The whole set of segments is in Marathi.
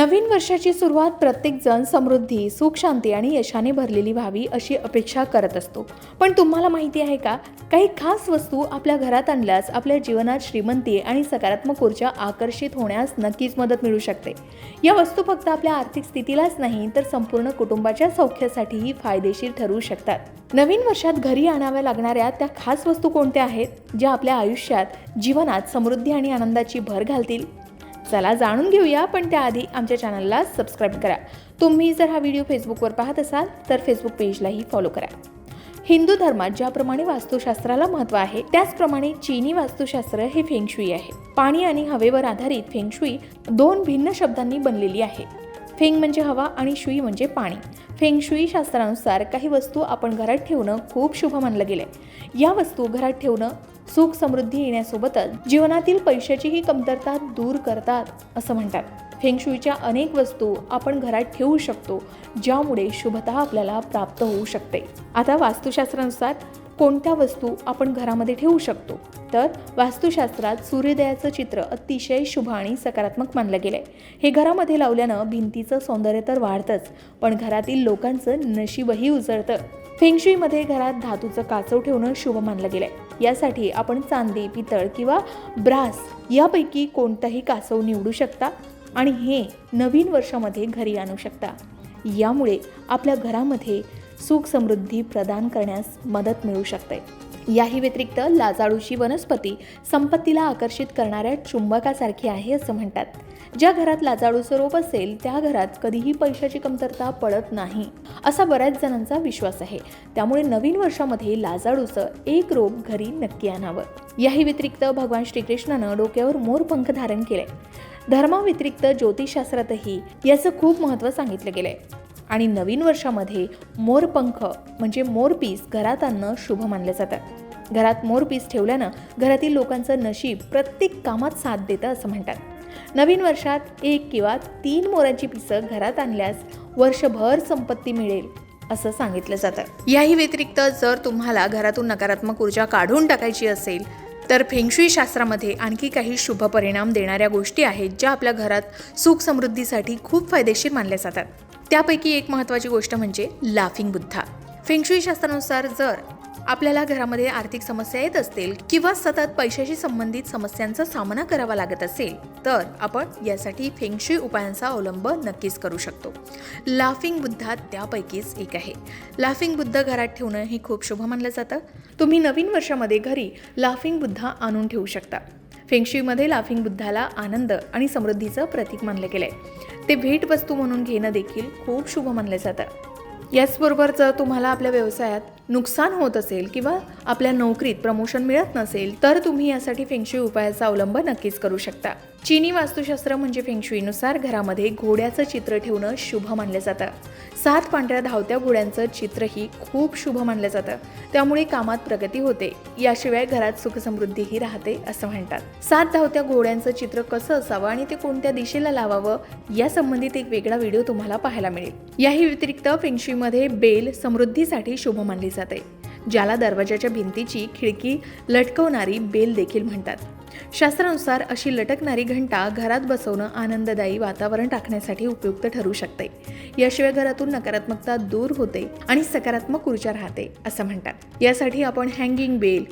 नवीन वर्षाची सुरुवात प्रत्येकजण समृद्धी सुख शांती आणि यशाने भरलेली व्हावी अशी अपेक्षा करत असतो. पण तुम्हाला माहिती आहे का? काही खास वस्तू आपल्या घरात आणल्यास आपल्या जीवनात श्रीमंती आणि सकारात्मक ऊर्जा आकर्षित होण्यास नक्कीच मदत मिळू शकते. या वस्तू फक्त आपल्या आर्थिक स्थितीलाच नाही तर संपूर्ण कुटुंबाच्या सौख्यासाठीही फायदेशीर ठरू शकतात. नवीन वर्षात घरी आणाव्या लागणाऱ्या त्या खास वस्तू कोणत्या आहेत? ज्या आपल्या आयुष्यात जीवनात समृद्धी आणि आनंदाची भर घालतील? चला जाणून घेऊया पण त्याआधी आमच्या चॅनलला सबस्क्राईब करा. तुम्ही जर हा व्हिडिओ फेसबुकवर पाहत असाल तर फेसबुक पेजलाही फॉलो करा. हिंदू धर्मात ज्याप्रमाणे वास्तुशास्त्राला महत्त्व आहे त्याचप्रमाणे चीनी वास्तुशास्त्र हे फेंगशुई आहे. पाणी आणि हवेवर आधारित फेंगशुई दोन भिन्न शब्दांनी बनलेली आहे. फेंग म्हणजे हवा आणि शुई म्हणजे पाणी. फेंगशुई शास्त्रानुसार काही वस्तू आपण घरात ठेवणं खूप शुभ मानलं गेलंय. या वस्तू घरात ठेवणं सुख समृद्धी येण्यासोबतच जीवनातील पैशाचीही कमतरता दूर करतात असं म्हणतात. फेंगशुईच्या अनेक वस्तू आपण घरात ठेवू शकतो ज्यामुळे शुभता आपल्याला प्राप्त होऊ शकते. आता वास्तुशास्त्रानुसार कोणत्या वस्तू आपण घरामध्ये ठेवू शकतो? तर वास्तुशास्त्रात सूर्योदयाचं चित्र अतिशय शुभ आणि सकारात्मक मानलं गेलं आहे हे घरामध्ये लावल्यानं भिंतीचं सौंदर्य तर वाढतंच पण घरातील लोकांचं नशीबही उजळतं. फेंगशुईमध्ये घरात धातूचं काचव ठेवणं शुभ मानलं गेलं आहे यासाठी आपण चांदी पितळ किंवा ब्रास यापैकी कोणताही कासव निवडू शकता आणि हे नवीन वर्षामध्ये घरी आणू शकता. यामुळे आपल्या घरामध्ये सुख समृद्धी प्रदान करण्यास मदत मिळू शकते. याही व्यतिरिक्त लाजाळूची वनस्पती संपत्तीला आकर्षित करणाऱ्या चुंबकासारखी आहे असं म्हणतात. ज्या घरात लाजाळूचं रोप असेल त्या घरात कधीही पैशाची कमतरता पडत नाही असा बऱ्याच जणांचा विश्वास आहे. त्यामुळे नवीन वर्षामध्ये लाजाळूचं एक रोप घरी नक्की आणावं. याही व्यतिरिक्त भगवान श्रीकृष्णानं डोक्यावर मोरपंख धारण केलंय. धर्माव्यतिरिक्त ज्योतिषशास्त्रातही याचं खूप महत्त्व सांगितलं गेलंय. आणि नवीन वर्षामध्ये मोरपंख म्हणजे मोरपीस घरात आणणं शुभ मानलं जातं घरात मोरपीस ठेवल्यानं घरातील लोकांचं नशीब प्रत्येक कामात साथ देतं असं म्हणतात. नवीन वर्षात एक किंवा तीन मोरांची पिसं घरात आणल्यास वर्षभर संपत्ती मिळेल असं सांगितलं जातं. याही व्यतिरिक्त जर तुम्हाला घरातून नकारात्मक ऊर्जा काढून टाकायची असेल तर फेंगशुई शास्त्रामध्ये आणखी काही शुभ परिणाम देणाऱ्या गोष्टी आहेत ज्या आपल्या घरात सुख समृद्धीसाठी खूप फायदेशीर मानल्या जातात. त्यापैकी एक महत्त्वाची गोष्ट म्हणजे लाफिंग बुद्धा. फेंगशुई शास्त्रानुसार जर आपल्याला घरामध्ये आर्थिक समस्या येत असतील किंवा सतत पैशाशी संबंधित समस्यांचा सामना करावा लागत असेल तर आपण यासाठी फेंगशुई उपायांचा अवलंब नक्कीच करू शकतो. लाफिंग बुद्धा त्यापैकीच एक आहे. लाफिंग बुद्ध घरात ठेवणं हे खूप शुभ मानलं जातं. तुम्ही नवीन वर्षामध्ये घरी लाफिंग बुद्धा आणून ठेवू शकता. फेंगशुईमध्ये लाफिंग बुद्धाला आनंद आणि समृद्धीचं प्रतीक मानलं आहे ते भेटवस्तू म्हणून घेणं देखील खूप शुभ मानलं जातं. याचबरोबर जर तुम्हाला आपल्या व्यवसायात नुकसान होत असेल किंवा आपल्या नोकरीत प्रमोशन मिळत नसेल तर तुम्ही यासाठी फेंगशुई उपायाचा अवलंब नक्कीच करू शकता. चीनी वास्तुशास्त्र म्हणजे फेंगशुईनुसार घरामध्ये घोड्याचं चित्र ठेवणं शुभ मानलं जातं. सात पांढऱ्या धावत्या घोड्यांचं चित्रही खूप शुभ मानलं जातं. त्यामुळे कामात प्रगती होते. याशिवाय घरात सुखसमृद्धीही राहते असं म्हणतात. सात धावत्या घोड्यांचं चित्र कसं असावं आणि ते कोणत्या दिशेला लावावं या संबंधित एक वेगळा व्हिडिओ तुम्हाला पाहायला मिळेल. याही व्यतिरिक्त फेंगशुईमध्ये बेल समृद्धीसाठी शुभ मानली जाते ज्याला दरवाजाच्या भिंतीची खिडकी लटकवणारी बेल देखील म्हणतात. शास्त्रानुसार अशी लटकणारी घंटा घरात बसवणं आनंददायी वातावरण टाकण्यासाठी उपयुक्त ठरू शकते. याशिवाय घरातून नकारात्मकता दूर होते आणि सकारात्मक ऊर्जा राहते असं म्हणतात. यासाठी आपण हँगिंग बेल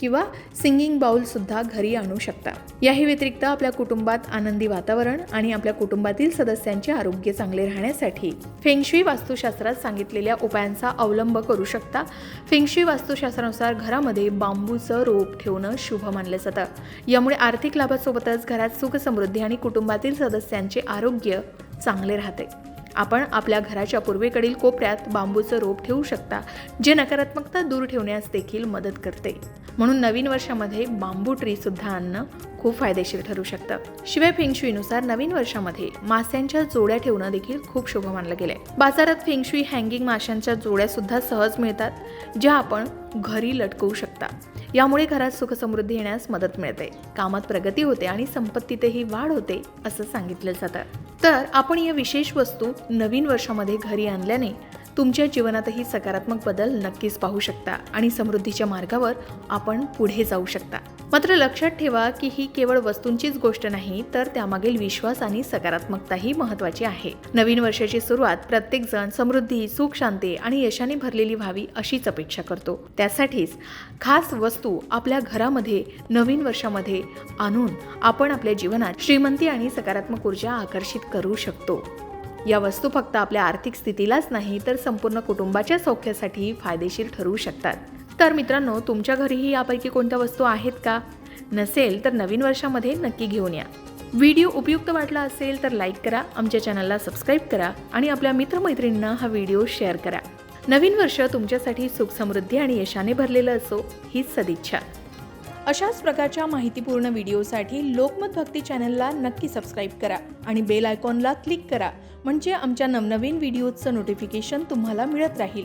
किंवा सिंगिंग बाऊलसुद्धा घरी आणू शकता. याही व्यतिरिक्त आपल्या कुटुंबात आनंदी वातावरण आणि आपल्या कुटुंबातील सदस्यांचे आरोग्य चांगले राहण्यासाठी फेंगशुई वास्तुशास्त्रात सांगितलेल्या उपायांचा अवलंब करू शकता. फेंगशुई वास्तुशास्त्रानुसार घरामध्ये बांबूचं रोप ठेवणं शुभ मानलं जातं. यामुळे आर्थिक लाभासोबतच घरात सुख समृद्धी आणि कुटुंबातील सदस्यांचे आरोग्य चांगले राहते. आपण आपल्या घराच्या पूर्वेकडील कोपऱ्यात बांबूचं रोप ठेवू शकता जे नकारात्मकता दूर ठेवण्यास देखील मदत करते. म्हणून नवीन वर्षामध्ये बांबू ट्री सुद्धा आणणं खूप फायदेशीर ठरू शकतं. शिवाय फेंगशुईनुसार नवीन वर्षामध्ये मास्यांच्या जोड्या ठेवणं देखील खूप शुभ मानलं गेलंय. बाजारात फेंगशुई हँगिंग माशांच्या जोड्या सुद्धा सहज मिळतात ज्या आपण घरी लटकवू शकता. यामुळे घरात सुखसमृद्धी येण्यास मदत मिळते. कामात प्रगती होते आणि संपत्तीतही वाढ होते असं सांगितलं जातं. तर आपण या विशेष वस्तू नवीन वर्षामध्ये घरी आणल्याने तुमच्या जीवनातही सकारात्मक बदल नक्कीच पाहू शकता आणि समृद्धीच्या मार्गावर आपण पुढे जाऊ शकता. मात्र लक्षात ठेवा की ही केवळ वस्तूंचीच गोष्ट नाही तर त्यामागील विश्वास आणि सकारात्मकताही महत्वाची आहे. नवीन वर्षाची सुरुवात प्रत्येक जण समृद्धी सुख शांती आणि यशाने भरलेली व्हावी अशीच अपेक्षा करतो. त्यासाठीच खास वस्तू आपल्या घरामध्ये नवीन वर्षामध्ये आणून आपण आपल्या जीवनात श्रीमंती आणि सकारात्मक ऊर्जा आकर्षित करू शकतो. या वस्तू फक्त आपल्या आर्थिक स्थितीलाच नाही तर संपूर्ण कुटुंबाच्या सौख्यासाठी फायदेशीर ठरू शकतात. तर मित्रांनो तुमच्या घरीही यापैकी कोणत्या वस्तू आहेत का? नसेल तर नवीन वर्षामध्ये नक्की घेऊन या. व्हिडिओ उपयुक्त वाटला असेल तर लाईक करा आमच्या चॅनलला सबस्क्राईब करा आणि आपल्या मित्रमैत्रिणींना हा व्हिडिओ शेअर करा. नवीन वर्ष तुमच्यासाठी सुख समृद्धी आणि यशाने भरलेलं असो हीच सदिच्छा. अशाच प्रकारच्या माहितीपूर्ण व्हिडिओसाठी लोकमत भक्ती चॅनलला नक्की सबस्क्राईब करा आणि बेल आयकॉनला क्लिक करा म्हणजे आमच्या नवनवीन व्हिडिओचं नोटिफिकेशन तुम्हाला मिळत राहील.